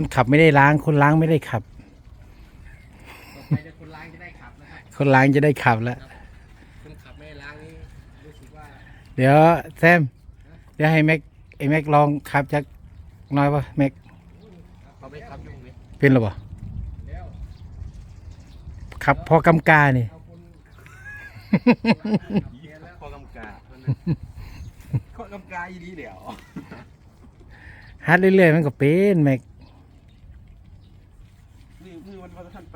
คนขับไม่ได้ล้างคนล้างไม่ได้ขับ ต่อไปเนี่ยคนล้างจะได้ขับนะครับคนล้างจะได้ขับแล้ว คนขับไม่ได้ล้างนี่รู้สึกว่าเดี๋ยวแซม เดี๋ยวให้แม็กไอ้แม็กลองขับจักหน้อยป่ะแม็กเขาไม่ขับยุ่งเลยเป็นหรือเปล่าแล้วขับพอกำกานี่ เอาคนเกียร์แล้วข้อกำกาข้อกำกาอีดีเดี๋ยว ฮัดเรื่อยๆมันก็เป็นแม็ก มือมือ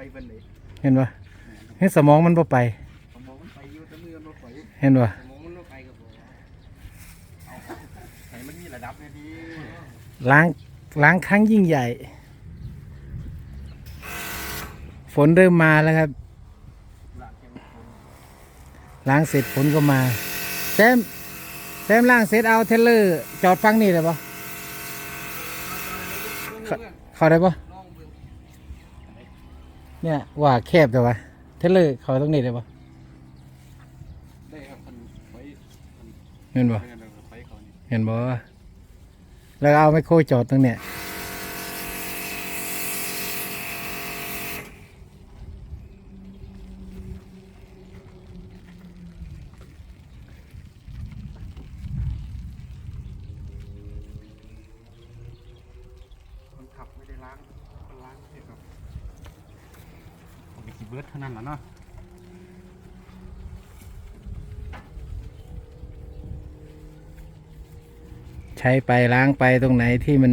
มันพอท่านไปเป็นเลยเห็นป่ะเห็นสมองมันบ่ไป ผมมองมันไปอยู่แต่มือมันบ่ไปเห็นป่ะสมองมันไม่ไปกับผมไหนมันมีระดับเนี่ยดีล้างล้างครั้งยิ่งใหญ่ ฝนเริ่มมาแล้วครับละเพียงคนล้างเสร็จฝนก็มาแซมแซมล้างเสร็จเอาเทรลเลอร์จอดฟังนี่เลยปะเข้าเข้าได้ปะลอง เบิ่งเนี่ยว่าแคบแต่ว่าเทรลเลอร์เขาตรงนี้เลยปะได้ครับมันไว้เห็นปะไม่งั้นเราไปเขานี่เห็นปะแล้วเอาไมโครจอดตรงเนี้ย คนขับไม่ได้ล้างคนล้างไม่ได้ครับผมไปขี่เบิร์ดเท่านั้นแหละเนาะใช้ไปล้างไปตรงไหนที่มัน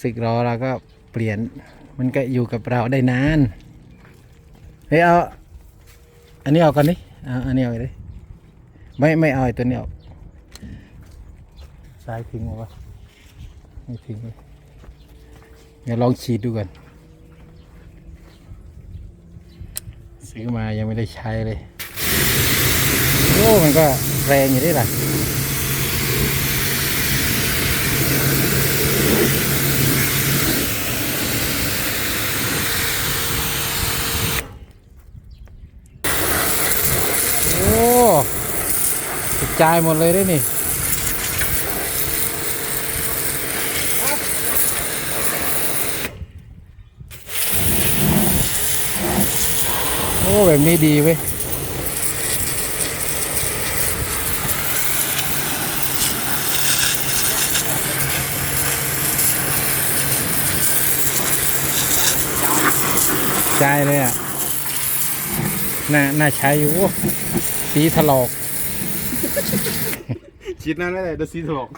สึกรอเราก็เปลี่ยน มันก็อยู่กับเราได้นานเฮ้ยเอาอันนี้เอาก่อนดิเอาอันนี้เอาดิไม่ไม่เอาไอ้ตัวนี้ออกซ้ายทิ้งเอาวะไม่ทิ้งเลยเดี๋ยวลองฉีดดูก่อน ซื้อมายังไม่ได้ใช้เลย โอ้ มันก็แรงอยู่ด้วยล่ะโอ้กระจายหมดเลยได้นี่ แบบนี้ดีเว้ยใจเลยอะ น่า น่าใช้อยู่ สีถลอก ชิดนั่นได้เลยเดอะซีถลอก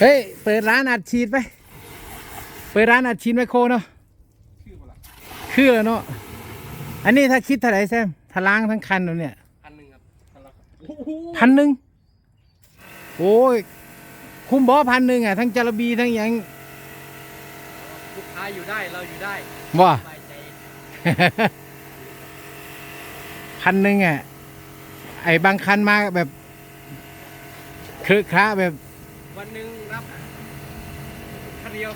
เฮ้ย เปิดร้านอัดฉีดไป เปิดร้านอัดฉีดไมโครเนาะชื่อเปล่าคือแล้วเนาะ อันนี้ถ้าคิดเท่าไหร่แซมถ้าล้างทั้งคันแล้วเนี่ยพันหนึ่งครับพันละครับโอ้โหพันหนึ่งโอ้ย คุ้มบอพันหนึ่งอะ ทั้งจารบีทั้งหยังลูกค้าอยู่ได้เราอยู่ได้ว่าสบายใจพันหนึ่งอะ ไอ้บางคันมาแบบเครือคระแบบ วันหนึ่งรับคันเดียว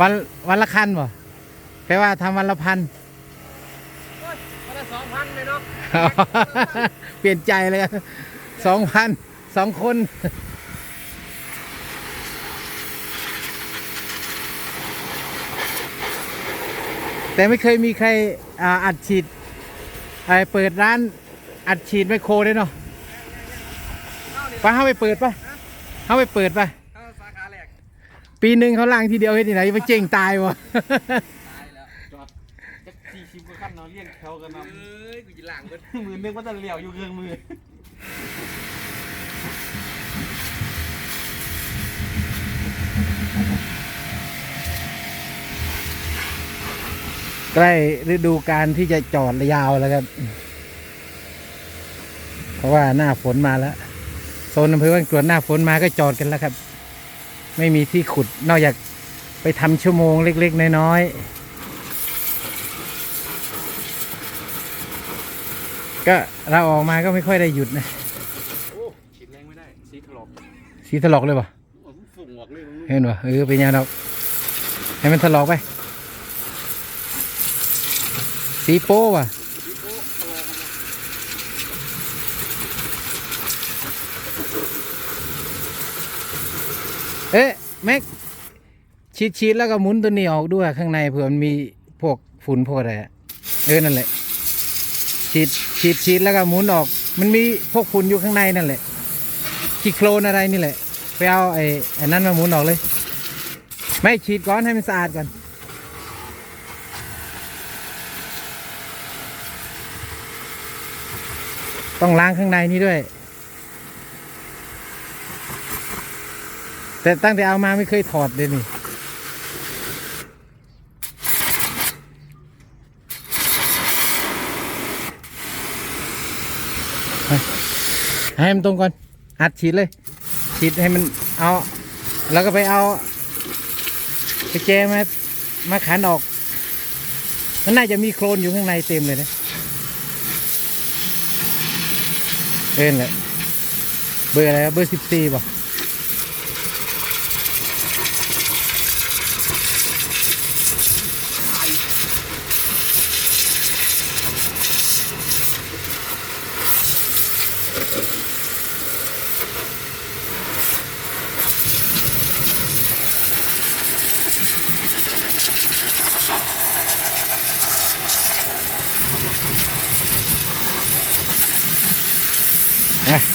วันวันละคันบ่แปลว่าทำวันละพัน โอ้ยวันละสองพันเลยเนาะ เปลี่ยนใจเลยสองพันสองคน แต่ไม่เคยมีใครอ่าอัดฉีดไอเปิดร้านอัดฉีดไมโครเลยเนาะไปเข้าไปเปิดปะ เข้าไปเปิดปะเข้าสาขาแรกปีหนึ่งเขาล่างทีเดียวเฮ็ดที่ไหนมาเจ๊งตายวะ ตายแล้วจอดจะสี่สิบกว่าขั้นเนาะเรียกเขากันมาเอ้ยกูจะหลังเบิดมือนึกว่าจะเหลี่ยวอยู่เครื่องมือใกล้ฤดูการที่จะจอดยาวแล้วครับ เพราะว่าหน้าฝนมาแล้ว โซนอำเภอบ้านกรวดหน้าฝนมาก็จอดกันแล้วครับ ไม่มีที่ขุดนอกจากไปทำชั่วโมงเล็ก ๆ น้อยๆก็เราออกมาก็ไม่ค่อยได้หยุดนะโอ้ฉีดแรงไม่ได้สีถลอกสีถลอกเลยปะเเห็นปะเออเป็นยังเราให้มันถลอกไป สีโป้ปะ เอ๊ะแม็กชีดชีดแล้วก็หมุนตัวนี้ออกด้วยข้างในเผื่อมันมีพวกฝุ่นพวกอะไรเออนั่นแหละฉีดฉีดฉีดแล้วก็หมุนออก มันมีพวกฝุ่นอยู่ข้างในนั่นแหละกีโคลนอะไรนี่แหละไปเอาไอ้ไอ้นั้นมาหมุนออกเลย ไม่ฉีดก่อนให้มันสะอาดก่อนต้องล้างข้างในนี้ด้วย แต่ตั้งแต่เอามาไม่เคยถอดเลยนี่ให้มันตรงก่อน อัดฉีดเลย ฉีดให้มันเอา แล้วก็ไปเอาไปแจมา มาขันออก มันน่าจะมีโคลนอยู่ข้างในเต็มเลยนะเอ็นแหละ เบอร์อะไรเบอร์สิบสี่ป่ะ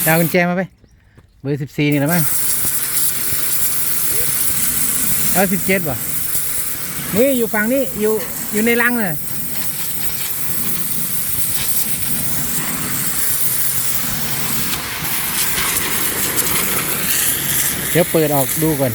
ดาวกุญแจมาไป เบอร์สิบสี่นี่แหละมั้งเอาสิบเจ็ดป่ะนี่อยู่ฝั่งนี้อยู่อยู่ในรังเลยเดี๋ยวเปิดออกดูก่อน